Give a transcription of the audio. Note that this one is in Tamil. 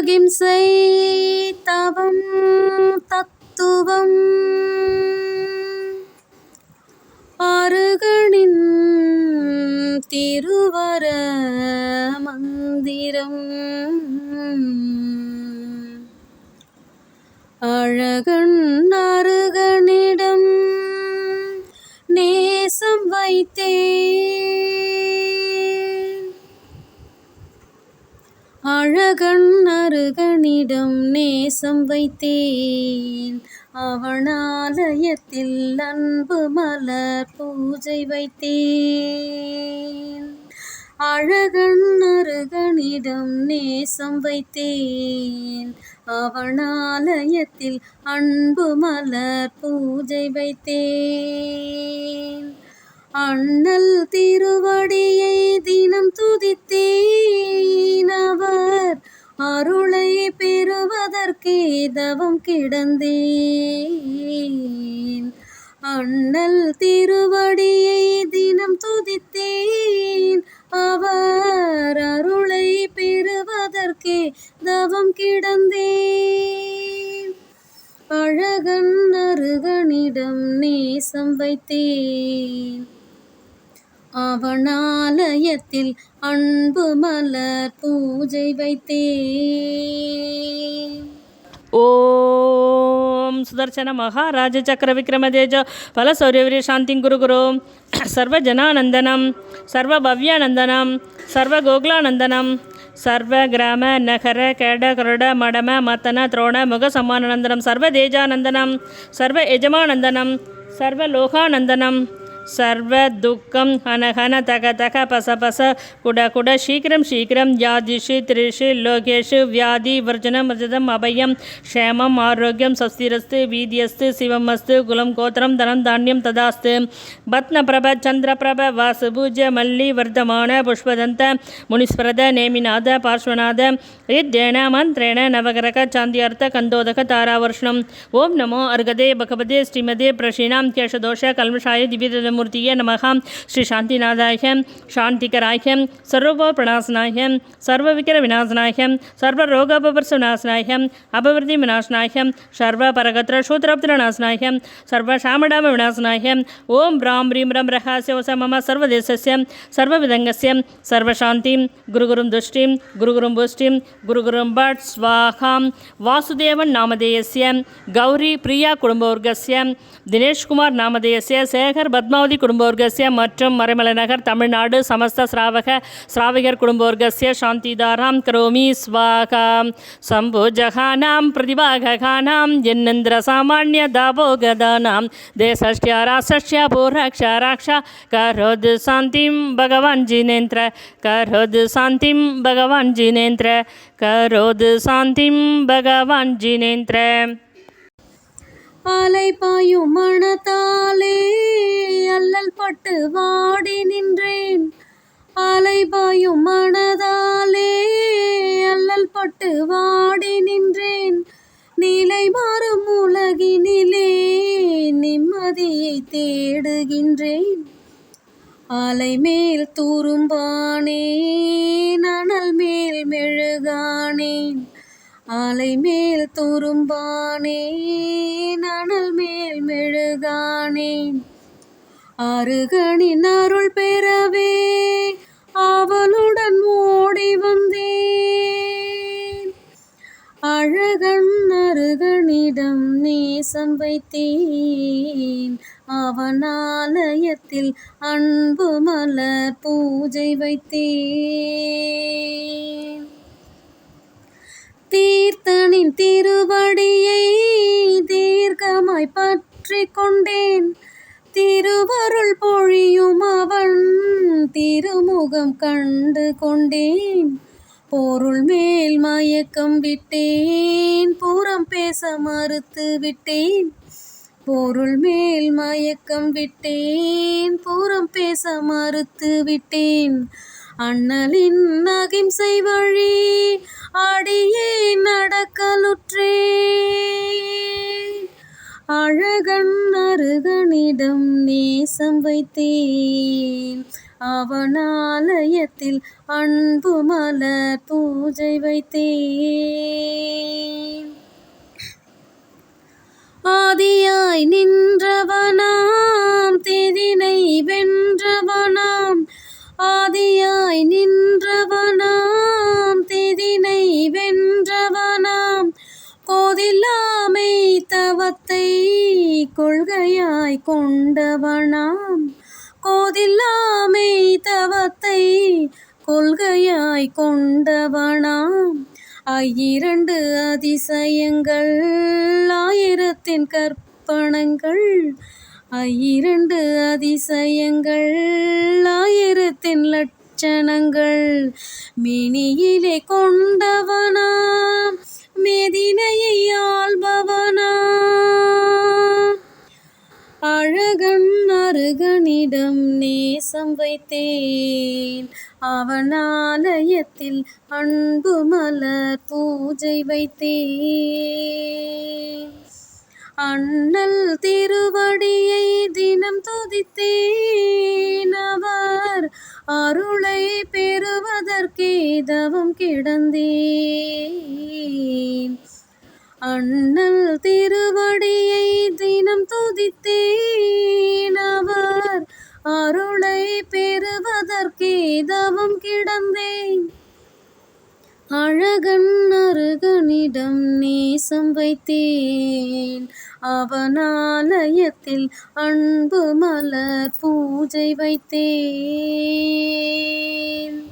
அகிம்சை தவம் தத்துவம். அருகனின் திருவர மந்திரம். அழகன் அருகனிடம் நேசம் வைத்தே. அழகன் அவனிடம் நேசம் வைத்தேன். அவனாலயத்தில் அன்பு மலர் பூஜை வைத்தேன். அழகன் அருகனிடம் நேசம் வைத்தேன். அவனாலயத்தில் அன்பு மலர் பூஜை வைத்தேன். அண்ணல் திருவடியை தினம் துதித்தேன். அவர் அருளை பெறுவதற்கே தவம் கிடந்தேன். அண்ணல் திருவடியை தினம் துதித்தேன். அவர் அருளை பெறுவதற்கே தவம் கிடந்தேன். அழகன் அருகனிடம் நேசம் வைத்தேன். அவனாலயத்தில் அன்பு மலர் பூஜை வைத்தே. ஓம் சுதர்சன மகாராஜ சக்கர விக்ரம தேஜ பல சௌரியவீரிய சாந்தி குரு குரு சர்வ ஜனானந்தனம் சர்வ பவ்யானந்தனம் சர்வ கோகுலானந்தனம் சர்வ கிராம நகர கேட கருட மடம மத்தன துரோண முக சமானந்தனம் சர்வ தேஜானந்தனம் சர்வ எஜமானந்தனம் சர்வ லோகானந்தனம் சர்வ துக்கம் ஹனஹன தக தக பச பச குட குட சீக்கிரம் சீக்கிரம் யாதிஷு திரிஷு லோகேஷு வியாதி விரஜனம் விரஜதம் அபயம் க்ஷேமம் ஆரோக்கியம் சஸ்திரஸ்து வீதியஸ்து சிவமஸ்து குலம் கோத்திரம் தனம் தானியம் ததாஸ்து. பத்னபிரப சந்திரபிரப வாசு பூஜ மல்லி வர்த்தமான புஷ்பதந்த முனிஸ்வரத நேமிநாத பார்ஸ்வநாத ரித்தேன மந்திரேண நவகரக சாந்தியார்த்த கந்தோதக தாராவர்ஷணம். ஓம் நமோ அர்கதே பகவதே ஸ்ரீமதே பிரஷீனாம் கேஷதோஷ கல்மஷாய திவ்யதமு திவ்யதமூர்த்தியே நமக ஸ்ரீ சாந்திநாதாய சாந்திகராய சர்வபோ பிரணாசனாய சர்வவிக்கிர விநாசனாய சர்வ ரோகபவர்சநாசனாய அபவர்த்தி விநாசனாய சர்வ பரகத்திர சூத்திரப்திரநாசனாய சர்வ சாமடாம விநாசனாய ஓம் ராம் ரீம் ரம் ரஹாஸ்ய வச மம சர்வதேசஸ்ய சர்வவிதங்கஸ்ய சர்வசாந்திம் குருகுரும் துஷ்டிம் குருகுரும் புஷ்டிம் குருகுரும் பட் ஸ்வாகாம் வாசுதேவன் நாமதேயஸ்ய கௌரி பிரியா குடும்பவர்கஸ்ய தினேஷ்குமார் நாமதேயஸ்ய சேகர் ஜோதி குடும்பவர்கசிய மற்றும் மறைமலை நகர் தமிழ்நாடு சமஸ்த ஸ்ராவக ஸ்ராவிகர் குடும்பவர்கசிய சாந்திதாராம் கரோமி ஸ்வாகா. சம்பு ஜகானாம் பிரதிபாகானாம் என்னந்திர சாமானிய தாபோகதானாம். தேசஸ்ய ராசஸ்ய பூரக்ஷ ராக்ஷா. கரோது சாந்திம் பகவான் ஜினேந்திர. கரோது சாந்திம் பகவான் ஜினேந்திர. கரோது சாந்திம் பகவான் ஜினேந்திர. அலை பாயும் மனத்தாலே தேடுகின்றேன் அலை மேல் தூரும்பானேன் அனல் மேல் மெழுகானேன் அலை மேல் தூரும்பானேன் அனல் மேல் மெழுகானேன் அருகனின் அருள் பெறவே அவளுடன் ஓடி வந்தேன். அழகன் அருகனிடம் நேசம் வைத்தேன். அவன் ஆலயத்தில் அன்பு மலர் பூஜை வைத்தேன். தீர்த்தனின் திருவடியை தீர்க்கமாய் பற்றி கொண்டேன். திருவருள் பொழியும் அவன் திருமுகம் கண்டு கொண்டேன். பொருள் மேல் மயக்கம் விட்டேன். புறம் பேச மறுத்து விட்டேன். பொருள் மேல் மயக்கம் விட்டேன் புறம் பேச மறுத்து விட்டேன். அண்ணலின் அகிம்சை வழி அடியே நடக்கலுற்றே அழகன் அருகனிடம் நேசம் வைத்தேன். அவனாலயத்தில் அன்பு மலர் பூஜை வைத்தேன். ஆதியாய் நின்றவனாம் திதினை வென்றவனாம் ஆதியாய் நின்றவனாம் திதினை வென்றவனாம் கோதில்லாமை தவத்தை கொள்கையாய் கொண்டவனாம் கோதில்லாமை தவத்தை கொள்கையாய் கொண்டவனாம். ஆயிரண்டு அதிசயங்கள் ஆயிரத்தின் பணங்கள் இரண்டு அதிசயங்கள் ஆயிரத்தின் லட்சணங்கள். மினியிலே கொண்டவனா மேதினையை ஆள்பவனா. அழகன் அருகனிடம் நேசம் வைத்தேன். அவன் ஆலயத்தில் அன்பு மலர் பூஜை வைத்தேன். அண்ணல் திருவடியை தினம் துதித்தேன் அவர். அருளை பெறுவதற்கே தவம் கிடந்தேன். அண்ணல் திருவடியை தினம் துதித்தேன் அவர். அருளை பெறுவதற்கே தவம் கிடந்தேன். அழகன் அருகனிடம் நீ நேசம் வைத்தேன். அவனாலயத்தில் அன்பு மலர் பூஜை வைத்தேன்.